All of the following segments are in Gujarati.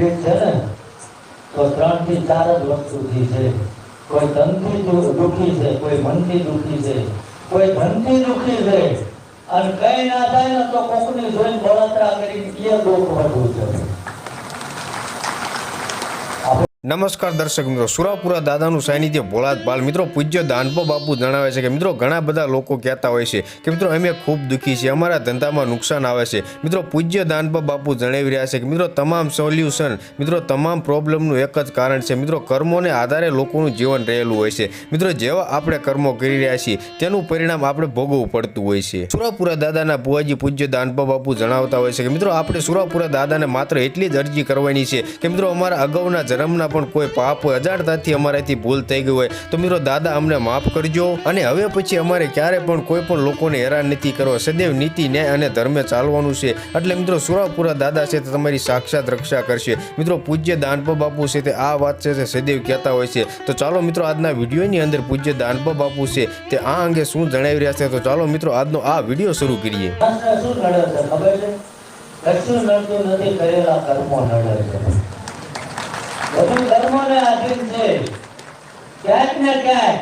પીડિત છે ને, તો ત્રણથી ચાર જ વસ્તુથી છે. કોઈ તનથી દુઃખી છે, કોઈ મનથી દુઃખી છે, કોઈ ધનથી દુઃખી છે. અને કઈ ના થાય ને તો કોકની જોઈને બળતરા કરી કે દુઃખ વધુ છે? નમસ્કાર દર્શક મિત્રો, સુરાપુરા દાદાનું સાનિધ્ય ભોળાત પાલ મિત્રો, પૂજ્ય દાનપો બાપુ જણાવે છે કે, મિત્રો, ઘણા બધા લોકો કહેતા હોય છે કે, મિત્રો, અમે ખૂબ દુઃખી છીએ, અમારા ધંધામાં નુકસાન આવે છે. મિત્રો, પૂજ્ય દાનપો બાપુ જણાવી રહ્યા છે કે, મિત્રો, તમામ સોલ્યુશન, મિત્રો, તમામ પ્રોબ્લેમનું એક જ કારણ છે. મિત્રો, કર્મોને આધારે લોકોનું જીવન રહેલું હોય છે. મિત્રો, જેવા આપણે કર્મો કરી રહ્યા છીએ, તેનું પરિણામ આપણે ભોગવવું પડતું હોય છે. સુરાપુરા દાદાના ભુવાજી પૂજ્ય દાનપો બાપુ જણાવતા હોય છે કે, મિત્રો, આપણે સુરાપુરા દાદાને માત્ર એટલી જ અરજી કરવાની છે કે, મિત્રો, અમારા અગાઉના જન્મના પણ કોઈ પાપ હોય, અજાણતાથી અમારાથી ભૂલ થઈ ગઈ હોય, તો મિત્રો દાદા અમને માફ કરજો. અને હવે પછી અમારે ક્યારે પણ કોઈ પણ લોકોને હેરાન નથી કરવા. સદૈવ નીતિ, ન્યાય અને ધર્મે ચાલવાનું છે. એટલે મિત્રો, સુરાપુરા દાદા છે તે તમારી સાક્ષાત રક્ષા કરશે. મિત્રો, પૂજ્ય દાનપ બાપુ છે તે આ વાત છે તે સદૈવ કહેતા હોય છે. તો ચાલો મિત્રો, આજના વિડીયોની અંદર પૂજ્ય દાનપ બાપુ છે તે આ અંગે શું જણાવી રહ્યા છે? તો ચાલો મિત્રો, આજનો આ વીડિયો શરૂ કરીએ. શું છે? ખબર છે? નથી, કરેલા કર્મો નડે છે. બધું કર્મોને આધીન છે. ક્યાંક ને ક્યાંક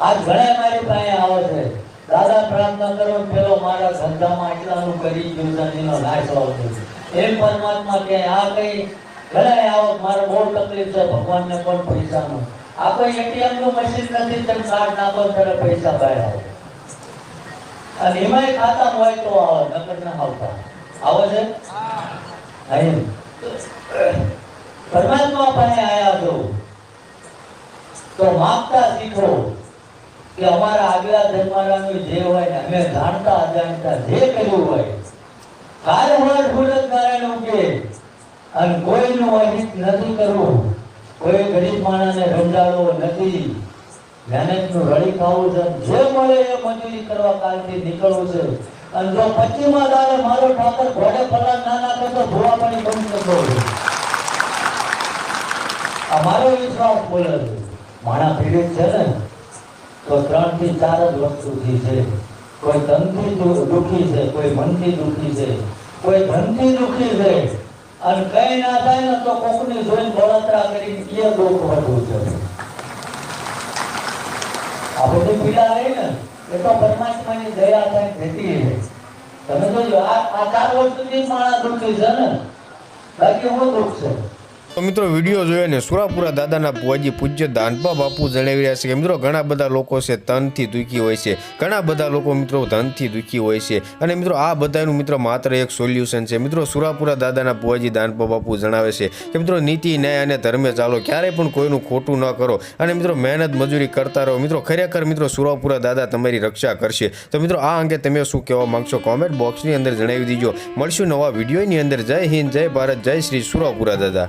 આજ ઘણા મારી પાસે આવે છે. દાદા પ્રાર્થના કરો પેલો મારા ધંધામાં આટલાનું કરી એનો નાશ આવતો એમ પરમાત્મા કે આ કઈ ઘણા આવો મારે બહુ તકલીફ છે ભગવાનને પણ પૈસાનો. આ કોઈ એટીએમનું મશીન નથી તમે કાર્ડ નાખો ત્યારે પૈસા બહાર આવે. અને એમાંય ખાતા હોય તો આવે નકર ના આવતા. આવે છે? હા. પરમાત્મા પાસે આયા છો, તો માગતા શીખો કે અમારા આગલા જન્મારાનું જે હોય ને અમે જાણતા, અજાણતા જે કર્યું હોય કાલ હોય ભૂલત નારાયણ ઉગે અને કોઈનું અહિત નથી કરવું. કોઈ ગરીબ માણસને રંજાડવો નથી, મહેનતનું રળી ખાવું છે જે મળે એ મજૂરી કરવા કાલથી નીકળવું છે. અને જો પચીમાં દાડે મારો ઠાકર ઘોડે ફલાણ નાના કરતો ધોવા પાણી બંધ કરતો મારો ચાર જ વસ્તુથી છે. કોઈ તનથી દુઃખી છે, કોઈ મનથી દુઃખી છે, કોઈ ધનથી દુઃખી છે. આ બધી પીડા રહી ને, એ તો પરમાત્માની દયા તમે જોજો, આ ચાર વર્ષથી માણસ દુઃખી છે ને. બાકી હું દુઃખ છે? તો મિત્રો, વીડિયો જોયો ને, સુરાપુરા દાદાના ભુવાજી પૂજ્ય દાનપા બાપુ જણાવી રહ્યા છે કે, મિત્રો, ઘણા બધા લોકો છે તનથી દુઃખી હોય છે. ઘણા બધા લોકો, મિત્રો, ધનથી દુઃખી હોય છે. અને મિત્રો, આ બધાનું, મિત્રો, માત્ર એક સોલ્યુશન છે. મિત્રો, સુરાપુરા દાદાના ભુવાજી દાનપા બાપુ જણાવે છે કે, મિત્રો, નીતિ, ન્યાય અને ધર્મે ચાલો. ક્યારેય પણ કોઈનું ખોટું ન કરો. અને મિત્રો, મહેનત, મજૂરી કરતા રહો. મિત્રો, ખરેખર, મિત્રો, સુરાપુરા દાદા તમારી રક્ષા કરશે. તો મિત્રો, આ અંગે તમે શું કહેવા માંગશો? કોમેન્ટ બોક્સની અંદર જણાવી દીજો. મળશું નવા વિડીયોની અંદર. જય હિન્દ, જય ભારત, જય શ્રી સુરાપુરા દાદા.